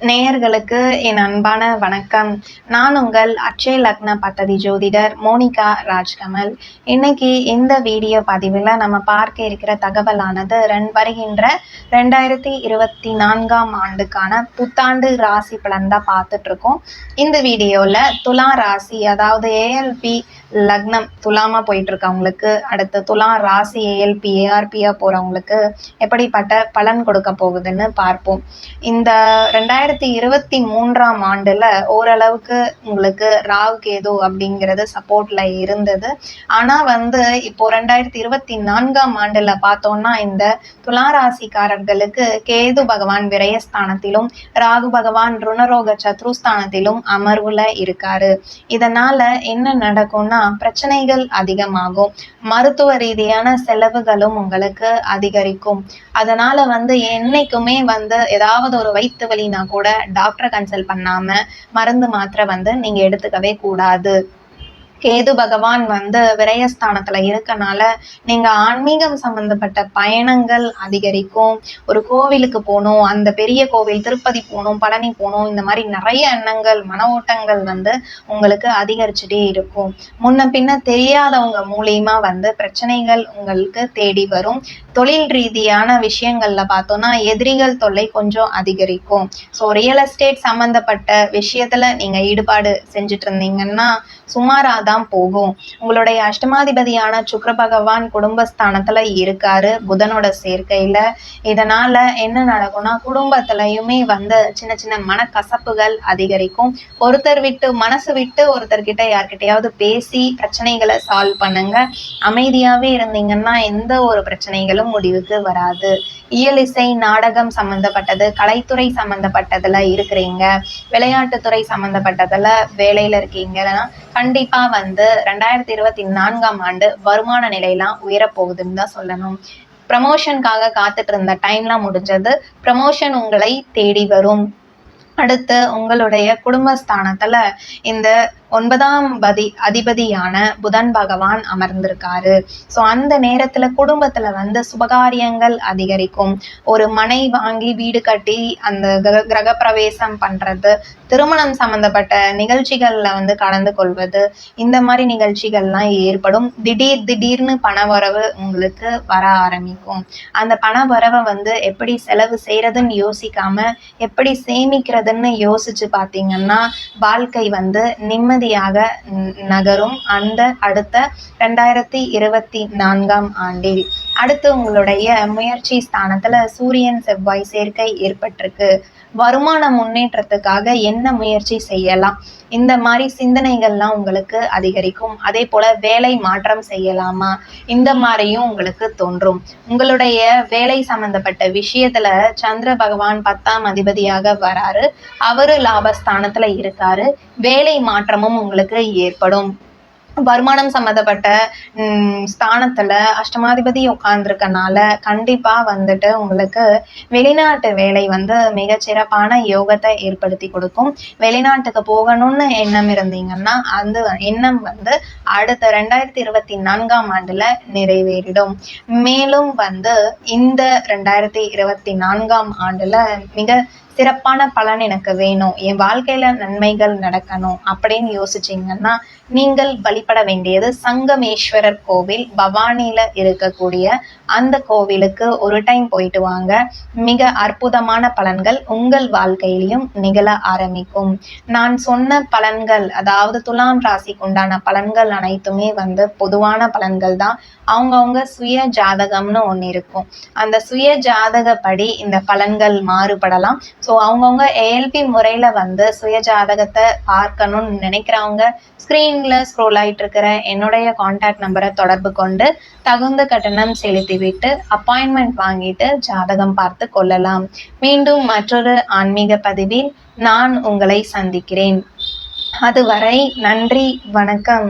நேயர்களுக்கு என் அன்பான வணக்கம். நான் உங்கள் அக்ஷய் லக்ன பத்ததி ஜோதிடர் மோனிகா ராஜ்கமல். இன்னைக்கு இந்த வீடியோ பதிவில் நம்ம பார்க்க இருக்கிற தகவலானது ரெண் வருகின்ற ரெண்டாயிரத்தி இருபத்தி நான்காம் ஆண்டுக்கான புத்தாண்டு ராசி பலன் தான் பார்த்துட்ருக்கோம் இந்த வீடியோவில் துலா ராசி அதாவது ஏஎல்பி லக்னம் துலாமா போயிட்டு இருக்கவங்களுக்கு அடுத்து துலா ராசி ஏஎல்பி ஏஆர்பியா போறவங்களுக்கு எப்படிப்பட்ட பலன் கொடுக்க போகுதுன்னு பார்ப்போம். இந்த ரெண்டாயிரத்தி இருபத்தி மூன்றாம் ஆண்டுல ஓரளவுக்கு உங்களுக்கு ராகு கேது அப்படிங்கிறது சப்போர்ட்ல இருந்தது. ஆனா வந்து இப்போ ரெண்டாயிரத்தி இருபத்தி நான்காம் ஆண்டுல பார்த்தோம்னா இந்த துலா ராசிக்காரர்களுக்கு கேது பகவான் விரயஸ்தானத்திலும் ராகு பகவான் ருணரோக சத்ருஸ்தானத்திலும் அமர்வுல இருக்காரு. இதனால என்ன நடக்கும்னா பிரச்சனைகள் அதிகமாகும். மருத்துவ ரீதியான செலவுகளும் உங்களுக்கு அதிகரிக்கும். அதனால வந்து என்னைக்குமே வந்து ஏதாவது ஒரு வயிற்று வலினா கூட டாக்டரை கன்சல்ட் பண்ணாம மருந்து மாத்திரை வந்து நீங்க எடுத்துக்கவே கூடாது. கேது பகவான் வந்து விரயஸ்தானத்துல இருக்கனால நீங்க ஆன்மீகம் சம்பந்தப்பட்ட பயணங்கள் அதிகரிக்கும். ஒரு கோவிலுக்கு போகணும் அந்த பெரிய கோவில் திருப்பதி போகணும் பழனி போகணும் இந்த மாதிரி நிறைய எண்ணங்கள் மன ஓட்டங்கள் வந்து உங்களுக்கு அதிகரிச்சுட்டே இருக்கும். முன்ன பின்ன தெரியாதவங்க மூலியமா வந்து பிரச்சனைகள் உங்களுக்கு தேடி வரும். தொழில் ரீதியான விஷயங்கள்ல பார்த்தோம்னா எதிரிகள் தொல்லை கொஞ்சம் அதிகரிக்கும். ஸோ ரியல் எஸ்டேட் சம்பந்தப்பட்ட விஷயத்துல நீங்க ஈடுபாடு செஞ்சுட்டு இருந்தீங்கன்னா சுமாராக தான் போகும். உங்களுடைய அஷ்டமாதிபதியான சுக்கர பகவான் குடும்பஸ்தானத்துல இருக்காரு புதனோட சேர்க்கையில. இதனால என்ன நடக்கும்னா குடும்பத்திலயுமே வந்து சின்ன சின்ன மனக்கசப்புகள் அதிகரிக்கும். ஒருத்தர் விட்டு மனசு விட்டு ஒருத்தர்கிட்ட யார்கிட்டயாவது பேசி பிரச்சனைகளை சால்வ் பண்ணுங்க. அமைதியாவே இருந்தீங்கன்னா எந்த ஒரு பிரச்சனைகளும் முடிவுக்கு வராது. இயல் இசை நாடகம் சம்பந்தப்பட்டது கலைத்துறை சம்பந்தப்பட்டதுல இருக்கிறீங்க. விளையாட்டுத்துறை சம்பந்தப்பட்டதுல வேலையில இருக்கீங்கன்னா கண்டிப்பா வந்து ரெண்டாயிரத்தி இருபத்தி நான்காம் ஆண்டு வருமான நிலையெல்லாம் உயரப்போகுதுன்னு தான் சொல்லணும். ப்ரமோஷனுக்காக காத்துட்டு இருந்த டைம்லாம் முடிஞ்சது. ப்ரமோஷன் உங்களை தேடி வரும். அடுத்து உங்களுடைய குடும்பஸ்தானத்துல இந்த ஒன்பதாம் பதி அதிபதியான புதன் பகவான் அமர்ந்திருக்காரு. ஸோ அந்த நேரத்துல குடும்பத்துல வந்து சுபகாரியங்கள் அதிகரிக்கும். ஒரு மனை வாங்கி வீடு கட்டி அந்த கிரக பிரவேசம் பண்றது திருமணம் சம்பந்தப்பட்ட நிகழ்ச்சிகள்ல வந்து கலந்து கொள்வது இந்த மாதிரி நிகழ்ச்சிகள்லாம் ஏற்படும். திடீர் திடீர்னு பணவரவு உங்களுக்கு வர ஆரம்பிக்கும். அந்த பண வரவை வந்து எப்படி செலவு செய்யறதுன்னு யோசிக்காம எப்படி சேமிக்கிறதுன்னு யோசிச்சு பார்த்தீங்கன்னா வாழ்க்கை வந்து நிம்மதியாக நகரும். அந்த அடுத்த ரெண்டாயிரத்தி இருபத்தி நான்காம் ஆண்டில் அடுத்து உங்களுடைய முயற்சி ஸ்தானத்துல சூரியன் செவ்வாய் சேர்க்கை ஏற்பட்டிருக்கு. வருமான முன்னேற்றத்துக்காக என்ன முயற்சி செய்யலாம்? இந்த மாதிரி சிந்தனைகள்லாம் உங்களுக்கு அதிகரிக்கும். அதே போல வேலை மாற்றம் செய்யலாமா? இந்த மாதிரியும் உங்களுக்கு தோன்றும். உங்களுடைய வேலை சம்பந்தப்பட்ட விஷயத்துல சந்திர பகவான் பத்தாம் அதிபதியாக வராரு. அவரு லாபஸ்தானத்துல இருக்காரு. வேலை மாற்றமும் உங்களுக்கு ஏற்படும். வருமானம் சம்மந்தப்பட்ட ஸ்தானத்துல அஷ்டமாதிபதி உட்கார்ந்துருக்கனால கண்டிப்பா வந்துட்டு உங்களுக்கு வெளிநாட்டு வேலை வந்து மிகச்சிறப்பான யோகத்தை ஏற்படுத்தி கொடுக்கும். வெளிநாட்டுக்கு போகணும்னு எண்ணம் இருந்தீங்கன்னா அந்த எண்ணம் வந்து அடுத்த ரெண்டாயிரத்தி இருபத்தி நான்காம் ஆண்டுல நிறைவேறிடும். மேலும் வந்து இந்த ரெண்டாயிரத்தி இருபத்தி நான்காம் ஆண்டுல மிக சிறப்பான பலன் எனக்கு வேணும். என் வாழ்க்கையில நன்மைகள் நடக்கணும் அப்படின்னு யோசிச்சீங்கன்னா நீங்கள் வழிபட வேண்டியது சங்கமேஸ்வரர் கோவில் பவானியில இருக்கக்கூடிய அந்த கோவிலுக்கு ஒரு டைம் போயிட்டு வாங்க. மிக அற்புதமான பலன்கள் உங்கள் வாழ்க்கையிலையும் நிகழ ஆரம்பிக்கும். நான் சொன்ன பலன்கள் அதாவது துலாம் ராசிக்கு உண்டான பலன்கள் அனைத்துமே வந்து பொதுவான பலன்கள் தான். அவங்கவுங்க சுய ஜாதகம்னு ஒன்று இருக்கும். அந்த சுய ஜாதகப்படி இந்த பலன்கள் மாறுபடலாம். ஸோ அவங்கவுங்க ஏஎல்பி முறையில் வந்து சுய ஜாதகத்தை பார்க்கணும்னு நினைக்கிறவங்க ஸ்க்ரீனில் ஸ்க்ரோல் ஆகிட்டு இருக்கிற என்னுடைய காண்டாக்ட் நம்பரை தொடர்பு கொண்டு தகுந்த கட்டணம் செலுத்திவிட்டு அப்பாயின்மெண்ட் வாங்கிட்டு ஜாதகம் பார்த்து கொள்ளலாம். மீண்டும் மற்றொரு ஆன்மீக பதிவில் நான் உங்களை சந்திக்கிறேன். அதுவரை நன்றி வணக்கம்.